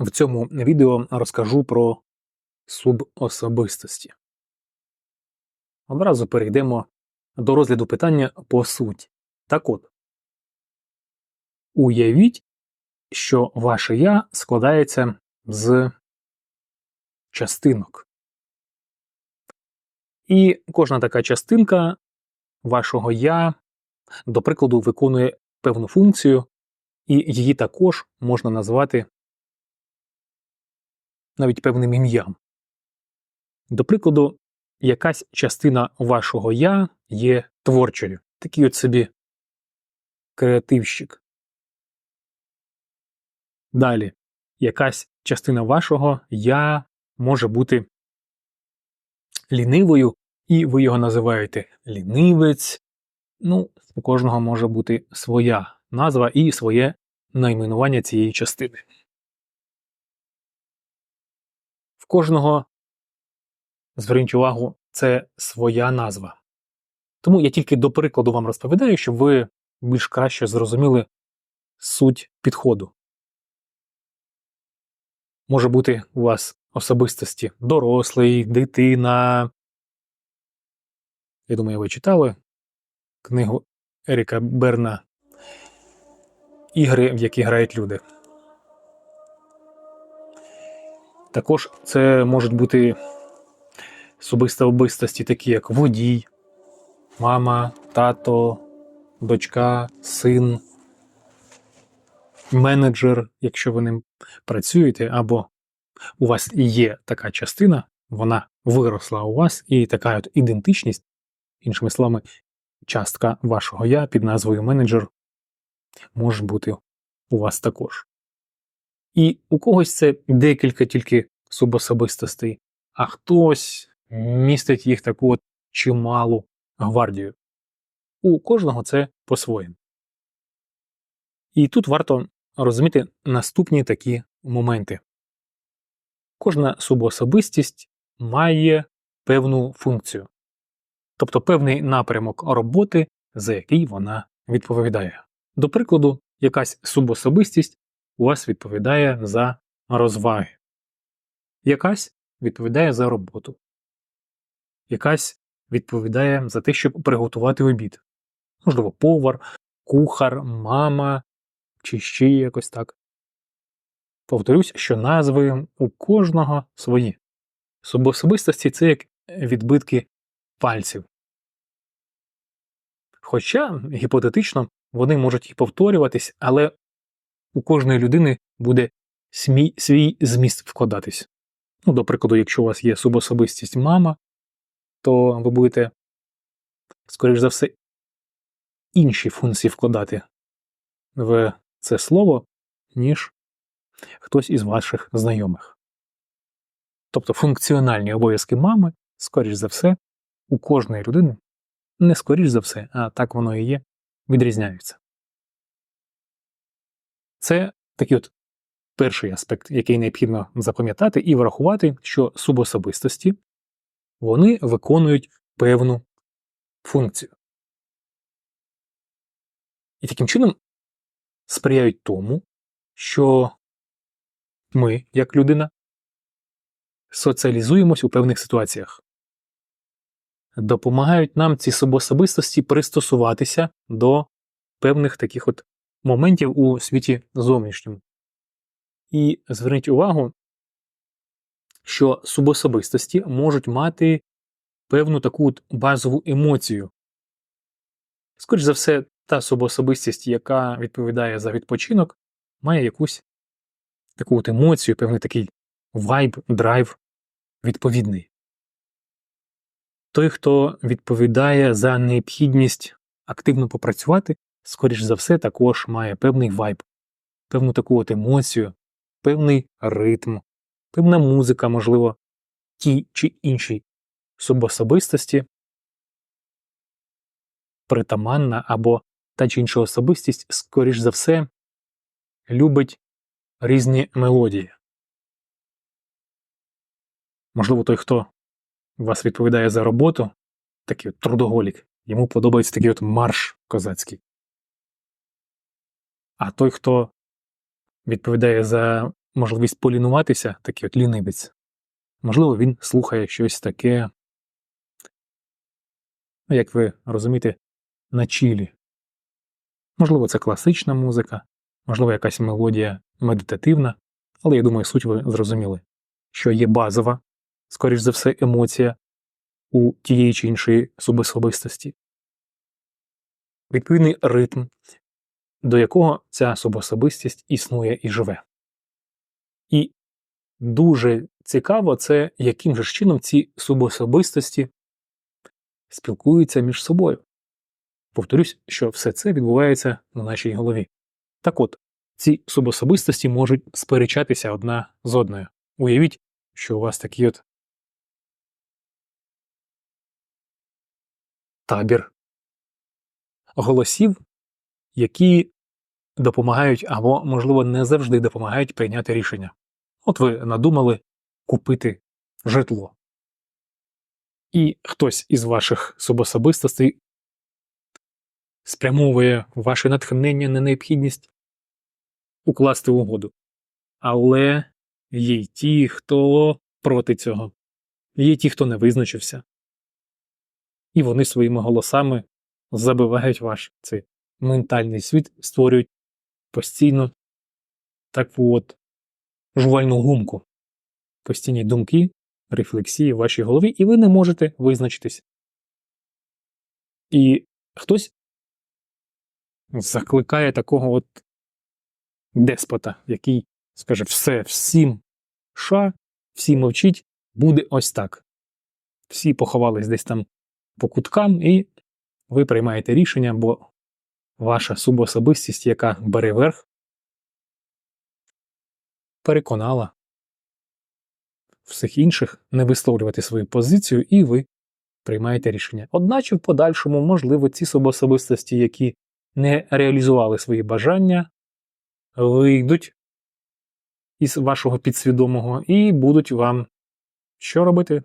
В цьому відео розкажу про субособистості. Одразу перейдемо до розгляду питання по суті. Так от, уявіть, що ваше я складається з частинок. І кожна така частинка вашого я, до прикладу, виконує певну функцію, і її також можна назвати навіть певним ім'ям. До прикладу, якась частина вашого я є творчою, такий от собі креативщик. Далі, якась частина вашого я може бути лінивою, і ви його називаєте лінивець. Ну, у кожного може бути своя назва і своє найменування цієї частини. Кожного, зверніть увагу, це своя назва. Тому я тільки до прикладу вам розповідаю, щоб ви більш краще зрозуміли суть підходу. Може бути у вас особистості дорослий, дитина. Я думаю, ви читали книгу Еріка Берна Ігри, в які грають люди. Також це можуть бути особистості, такі як водій, мама, тато, дочка, син, менеджер, якщо ви ним працюєте, або у вас є така частина, вона виросла у вас, і така от ідентичність, іншими словами, частка вашого я під назвою менеджер може бути у вас також. І у когось це декілька тільки субособистостей, а хтось містить їх таку от чималу гвардію. У кожного це по-своєму. І тут варто розуміти наступні такі моменти. Кожна субособистість має певну функцію, тобто певний напрямок роботи, за який вона відповідає. До прикладу, якась субособистість у вас відповідає за розваги, якась відповідає за роботу, якась відповідає за те, щоб приготувати обід. Можливо, повар, кухар, мама чи ще якось так. Повторюсь, що назви у кожного свої. Субособистості це як відбитки пальців. Хоча, гіпотетично, вони можуть і повторюватись, але у кожної людини буде свій, свій зміст вкладатись. Ну, до прикладу, якщо у вас є субособистість мама, то ви будете, скоріш за все, інші функції вкладати в це слово, ніж хтось із ваших знайомих. Тобто функціональні обов'язки мами, скоріш за все, у кожної людини, не скоріш за все, а так воно і є, відрізняються. Це такий от перший аспект, який необхідно запам'ятати і врахувати, що субособистості вони виконують певну функцію. І таким чином сприяють тому, що ми, як людина, соціалізуємось у певних ситуаціях, допомагають нам ці субособистості пристосуватися до певних таких от моментів у світі зовнішньому. І зверніть увагу, що субособистості можуть мати певну таку от базову емоцію. Скоріше за все, та субособистість, яка відповідає за відпочинок, має якусь таку от емоцію, певний такий вайб, драйв відповідний. Той, хто відповідає за необхідність активно попрацювати, скоріш за все, також має певний вайб, певну таку от емоцію, певний ритм, певна музика, можливо, тій чи іншій субособистості, притаманна або та чи інша особистість, скоріш за все, любить різні мелодії. Можливо, той, хто вас відповідає за роботу, такий трудоголік, йому подобається такий от марш козацький. А той, хто відповідає за можливість полінуватися, такий от лінивець. Можливо, він слухає щось таке, ну, як ви розумієте, на чілі. Можливо, це класична музика, можливо, якась мелодія медитативна, але я думаю, суть ви зрозуміли, що є базова, скоріш за все, емоція у тієї чи іншої субособистості. Відповідний ритм, до якого ця субособистість існує і живе. І дуже цікаво це, яким же чином ці субособистості спілкуються між собою. Повторюсь, що все це відбувається на нашій голові. Так от, ці субособистості можуть сперечатися одна з одною. Уявіть, що у вас такий от табір голосів, які допомагають або, можливо, не завжди допомагають прийняти рішення. От ви надумали купити житло. І хтось із ваших субособистостей спрямовує ваше натхнення на необхідність укласти угоду. Але є й ті, хто проти цього, є ті, хто не визначився. І вони своїми голосами забивають ваш цей ментальний світ, створюють постійно таку от жувальну гумку, постійні думки, рефлексії в вашій голові, і ви не можете визначитись. І хтось закликає такого от деспота, який скаже все, всім ша, всі мовчіть, буде ось так. Всі поховались десь там по куткам, і ви приймаєте рішення, бо ваша субособистість, яка бере верх, переконала всіх інших не висловлювати свою позицію, і ви приймаєте рішення. Одначе в подальшому, можливо, ці субособистості, які не реалізували свої бажання, вийдуть із вашого підсвідомого і будуть вам що робити?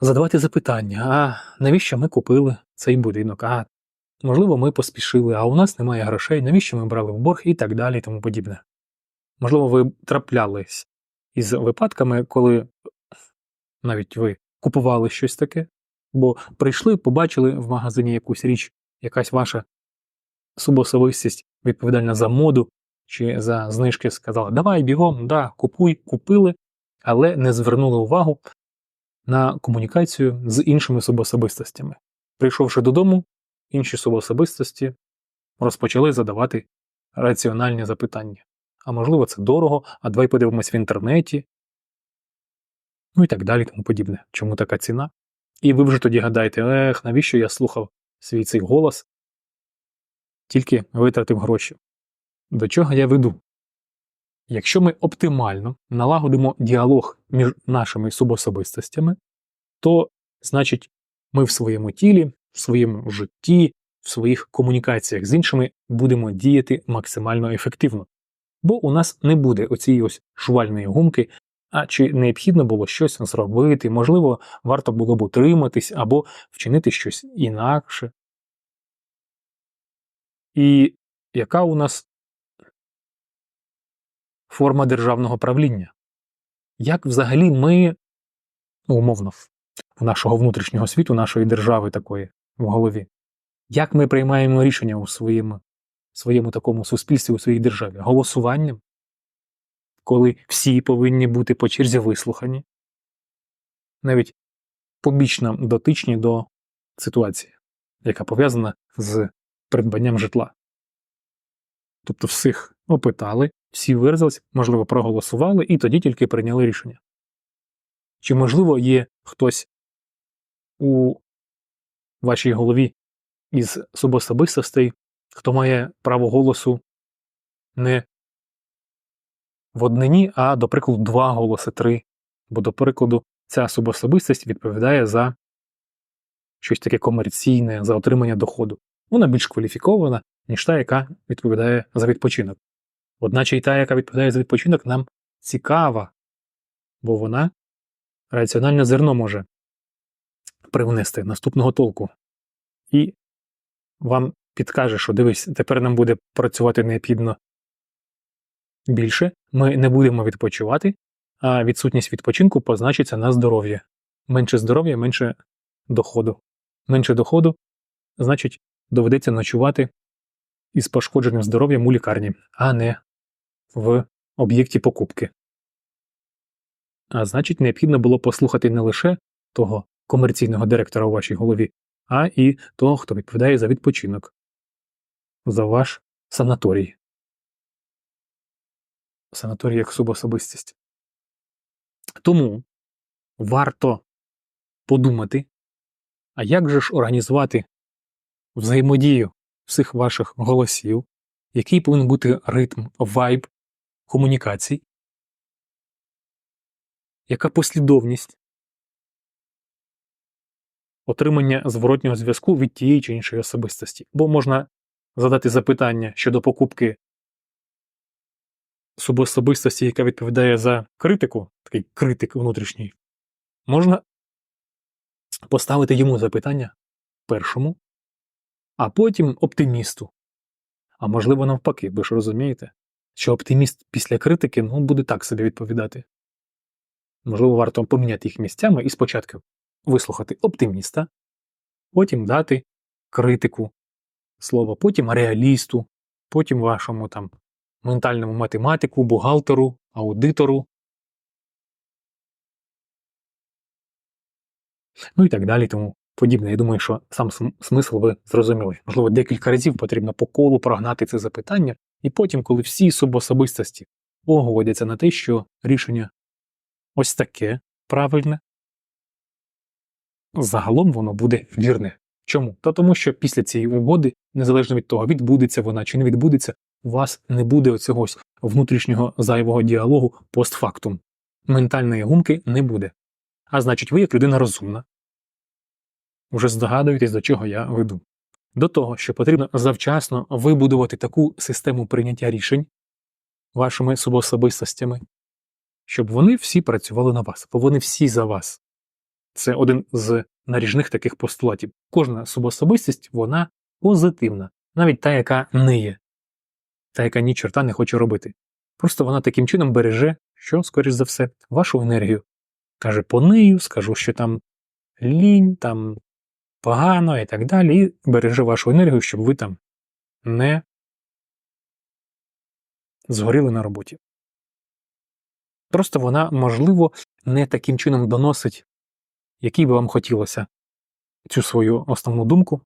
Задавати запитання, а навіщо ми купили цей будинок? А можливо, ми поспішили, а у нас немає грошей, навіщо ми брали в борг і так далі і тому подібне. Можливо, ви траплялись із випадками, коли навіть ви купували щось таке, бо прийшли, побачили в магазині якусь річ, якась ваша субособистість відповідальна за моду чи за знижки, сказала, давай бігом, да, купуй, купили, але не звернули увагу на комунікацію з іншими субособистостями. Прийшовши додому, інші субособистості розпочали задавати раціональні запитання. А можливо, це дорого, а давай подивимось в інтернеті. Ну і так далі, тому подібне. Чому така ціна? І ви вже тоді гадаєте, ех, навіщо я слухав свій цей голос, тільки витратив гроші. До чого я веду? Якщо ми оптимально налагодимо діалог між нашими субособистостями, то значить ми в своєму тілі, в своєму житті, в своїх комунікаціях з іншими будемо діяти максимально ефективно. Бо у нас не буде оцієї ось швальної гумки, а чи необхідно було щось зробити, можливо, варто було б утриматись або вчинити щось інакше. І яка у нас форма державного правління? Як взагалі ми, умовно, нашого внутрішнього світу, нашої держави такої в голові, як ми приймаємо рішення у своєму, своєму такому суспільстві, у своїй державі? Голосуванням? Коли всі повинні бути по черзі вислухані, навіть побічно дотичні до ситуації, яка пов'язана з придбанням житла. Тобто всіх опитали, всі виразились, можливо, проголосували і тоді тільки прийняли рішення. Чи, можливо, є хтось у вашій голові із субособистостей, хто має право голосу не в однині, а, до прикладу, два голоси, три. Бо, до прикладу, ця субособистість відповідає за щось таке комерційне, за отримання доходу. Вона більш кваліфікована, ніж та, яка відповідає за відпочинок. Одначе й та, яка відповідає за відпочинок, нам цікава, бо вона раціональне зерно може привнести наступного толку. І вам підкаже, що дивись, тепер нам буде працювати необхідно більше ми не будемо відпочивати, а відсутність відпочинку позначиться на здоров'я. Менше здоров'я, менше доходу. Менше доходу, значить, доведеться ночувати із пошкодженим здоров'ям у лікарні, а не в об'єкті покупки. А значить, необхідно було послухати не лише того комерційного директора у вашій голові, а і того, хто відповідає за відпочинок, за ваш санаторій. Санаторій як субособистість. Тому варто подумати, а як же ж організувати взаємодію всіх ваших голосів, який повинен бути ритм, вайб комунікацій, яка послідовність отримання зворотнього зв'язку від тієї чи іншої особистості. Бо можна задати запитання щодо покупки субособистості, яка відповідає за критику, такий критик внутрішній, можна поставити йому запитання першому, а потім оптимісту. А можливо, навпаки, ви ж розумієте, що оптиміст після критики ну, буде так собі відповідати. Можливо, варто поміняти їх місцями і спочатку вислухати оптиміста, потім дати критику слова, потім реалісту, потім вашому там ментальному математику, бухгалтеру, аудитору. Ну і так далі, тому подібне. Я думаю, що сам смисл ви зрозуміли. Можливо, декілька разів потрібно по колу прогнати це запитання, і потім, коли всі субособистості погодяться на те, що рішення ось таке правильне, загалом воно буде вірне. Чому? Та тому, що після цієї угоди, незалежно від того, відбудеться вона чи не відбудеться, у вас не буде оцього внутрішнього зайвого діалогу постфактум. Ментальної гумки не буде. А значить, ви, як людина розумна, вже здогадуєтесь, до чого я веду. До того, що потрібно завчасно вибудувати таку систему прийняття рішень вашими субособистостями, щоб вони всі працювали на вас, бо вони всі за вас. Це один з наріжних таких постулатів. Кожна субособистість, вона позитивна, навіть та, яка не є, та, яка ні чорта не хоче робити. Просто вона таким чином береже, що, скоріш за все, вашу енергію. Каже, по нею, скажу, що там лінь, там погано і так далі, і береже вашу енергію, щоб ви там не згоріли на роботі. Просто вона, можливо, не таким чином доносить, який би вам хотілося цю свою основну думку.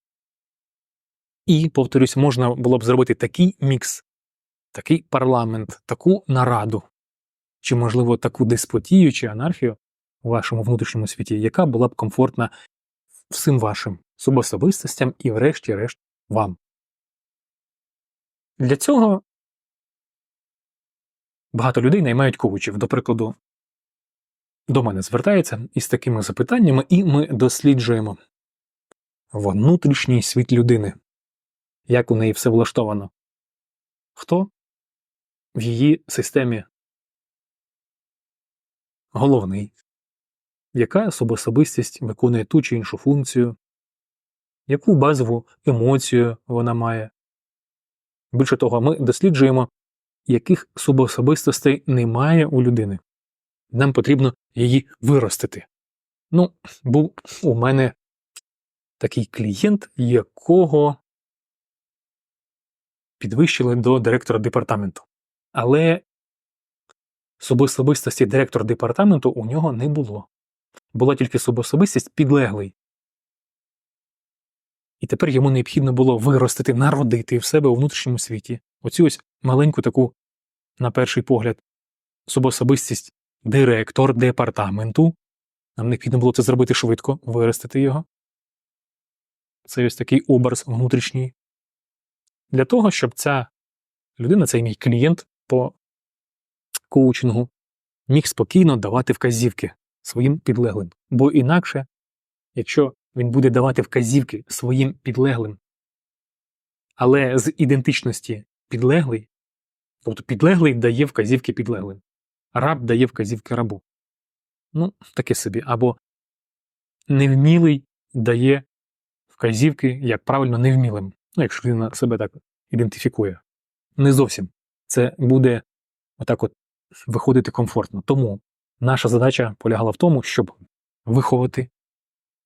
І, повторюсь, можна було б зробити такий мікс, такий парламент, таку нараду, чи, можливо, таку деспотію чи анархію у вашому внутрішньому світі, яка була б комфортна всім вашим субособистостям і, врешті-решт, вам. Для цього багато людей наймають коучів. До прикладу, до мене звертаються із такими запитаннями, і ми досліджуємо внутрішній світ людини, як у неї все влаштовано. Хто в її системі головний, яка особистість виконує ту чи іншу функцію, яку базову емоцію вона має. Більше того, ми досліджуємо, яких субособистостей немає у людини. Нам потрібно її виростити. Ну, був у мене такий клієнт, якого підвищили до директора департаменту. Але субособистості директора департаменту у нього не було. Була тільки субособистість підлеглий. І тепер йому необхідно було виростити, народити в себе у внутрішньому світі оцю ось маленьку таку, на перший погляд, субособистість директор департаменту. Нам необхідно було це зробити швидко, виростити його. Це ось такий образ внутрішній. Для того, щоб ця людина, цей мій клієнт по коучингу, міг спокійно давати вказівки своїм підлеглим. Бо інакше, якщо він буде давати вказівки своїм підлеглим, але з ідентичності підлеглий, тобто підлеглий дає вказівки підлеглим, раб дає вказівки рабу. Ну, таке собі. Або невмілий дає вказівки, як правильно невмілим. Ну, якщо людина себе так ідентифікує. Не зовсім. Це буде отак от виходити комфортно. Тому наша задача полягала в тому, щоб виховати,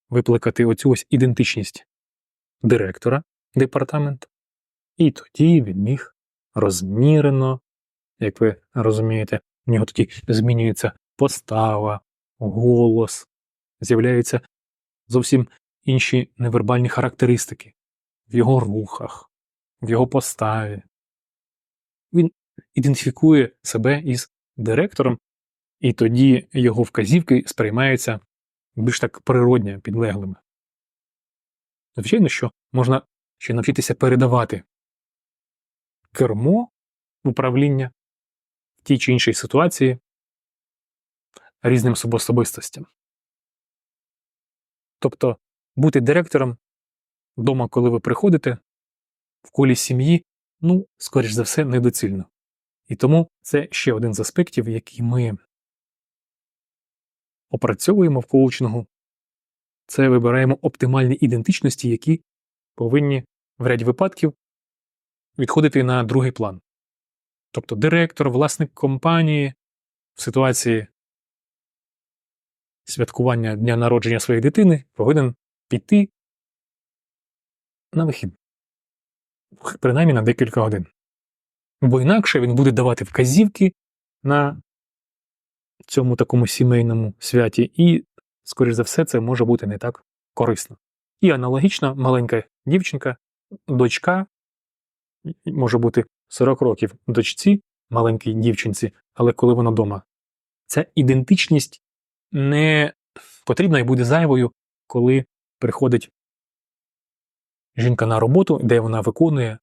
випликати оцю ось ідентичність директора департаменту, і тоді він міг розмірено, як ви розумієте, в нього тоді змінюється постава, голос, з'являються зовсім інші невербальні характеристики в його рухах, в його поставі. Він ідентифікує себе із директором, і тоді його вказівки сприймаються більш так природньо підлеглими. Звичайно, що можна ще навчитися передавати кермо управління тій чи іншій ситуації різним особистостям. Тобто бути директором вдома, коли ви приходите, в колі сім'ї, ну, скоріш за все, недоцільно. І тому це ще один з аспектів, який ми опрацьовуємо в коучингу. Це вибираємо оптимальні ідентичності, які повинні в ряді випадків відходити на другий план. Тобто директор, власник компанії в ситуації святкування дня народження своєї дитини повинен піти на вихід, принаймні на декілька годин. Бо інакше він буде давати вказівки на цьому такому сімейному святі, і, скоріш за все, це може бути не так корисно. І аналогічно маленька дівчинка, дочка, може бути 40 років дочці, маленькій дівчинці, але коли вона вдома, ця ідентичність не потрібна і буде зайвою, коли приходить жінка на роботу, де вона виконує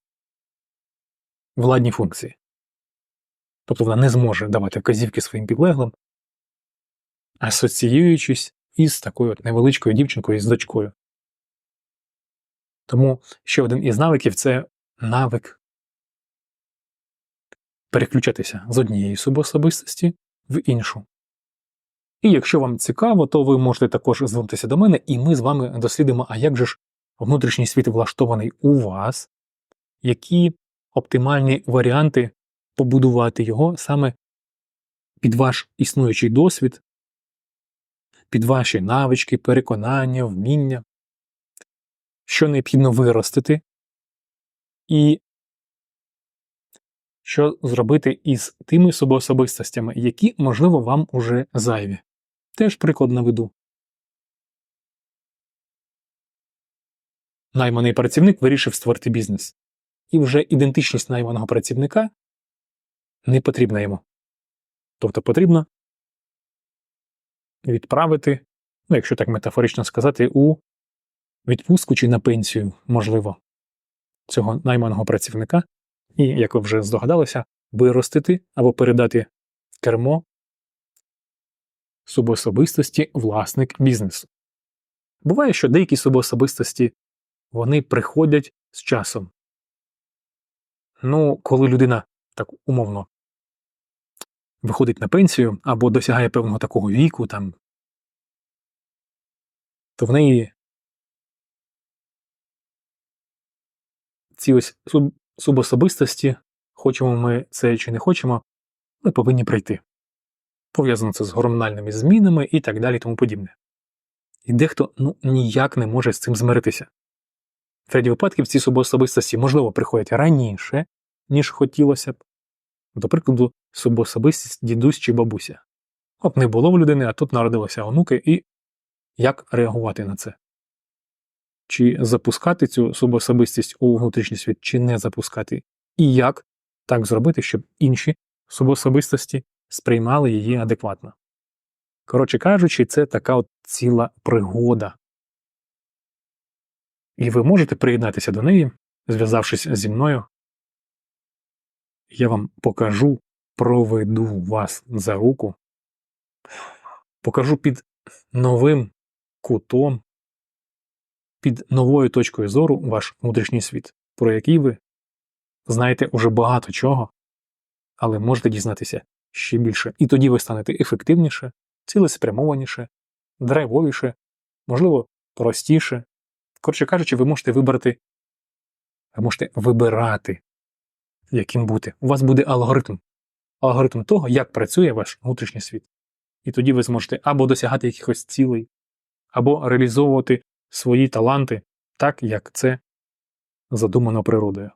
владні функції. Тобто вона не зможе давати вказівки своїм підлеглим, асоціюючись із такою от невеличкою дівчинкою з дочкою. Тому ще один із навиків це навик переключатися з однієї субособистості в іншу. І якщо вам цікаво, то ви можете також звернутися до мене, і ми з вами дослідимо, а як же ж внутрішній світ влаштований у вас, які оптимальні варіанти побудувати його саме під ваш існуючий досвід, під ваші навички, переконання, вміння, що необхідно виростити, і що зробити із тими собоособистостями, які, можливо, вам уже зайві. Теж приклад наведу. Найманий працівник вирішив створити бізнес. І вже ідентичність найманого працівника не потрібна йому. Тобто потрібно відправити, ну, якщо так метафорично сказати, у відпустку чи на пенсію, можливо, цього найманого працівника, і, як ви вже здогадалися, виростити або передати кермо субособистості власник бізнесу. Буває, що деякі субособистості вони приходять з часом. Ну, коли людина так умовно виходить на пенсію або досягає певного такого віку, там, то в неї ці ось субособистості, хочемо ми це чи не хочемо, ми повинні прийти. Пов'язано це з гормональними змінами і так далі тому подібне. І дехто ну, ніяк не може з цим змиритися. В ряді випадків ці субособистості, можливо, приходять раніше, ніж хотілося б. До прикладу, субособистість дідусь чи бабуся. От не було в людини, а тут народилися онуки, і як реагувати на це? Чи запускати цю субособистість у внутрішній світ, чи не запускати, і як так зробити, щоб інші субособистості сприймали її адекватно. Коротше кажучи, це така от ціла пригода. І ви можете приєднатися до неї, зв'язавшись зі мною. Я вам покажу, проведу вас за руку, покажу під новим кутом під новою точкою зору ваш внутрішній світ, про який ви знаєте уже багато чого, але можете дізнатися ще більше. І тоді ви станете ефективніше, цілеспрямованіше, драйвовіше, можливо, простіше. Коротше кажучи, ви можете вибрати, ви можете вибирати, яким бути. У вас буде алгоритм. алгоритм того, як працює ваш внутрішній світ. І тоді ви зможете або досягати якихось цілей, або реалізовувати свої таланти так, як це задумано природою.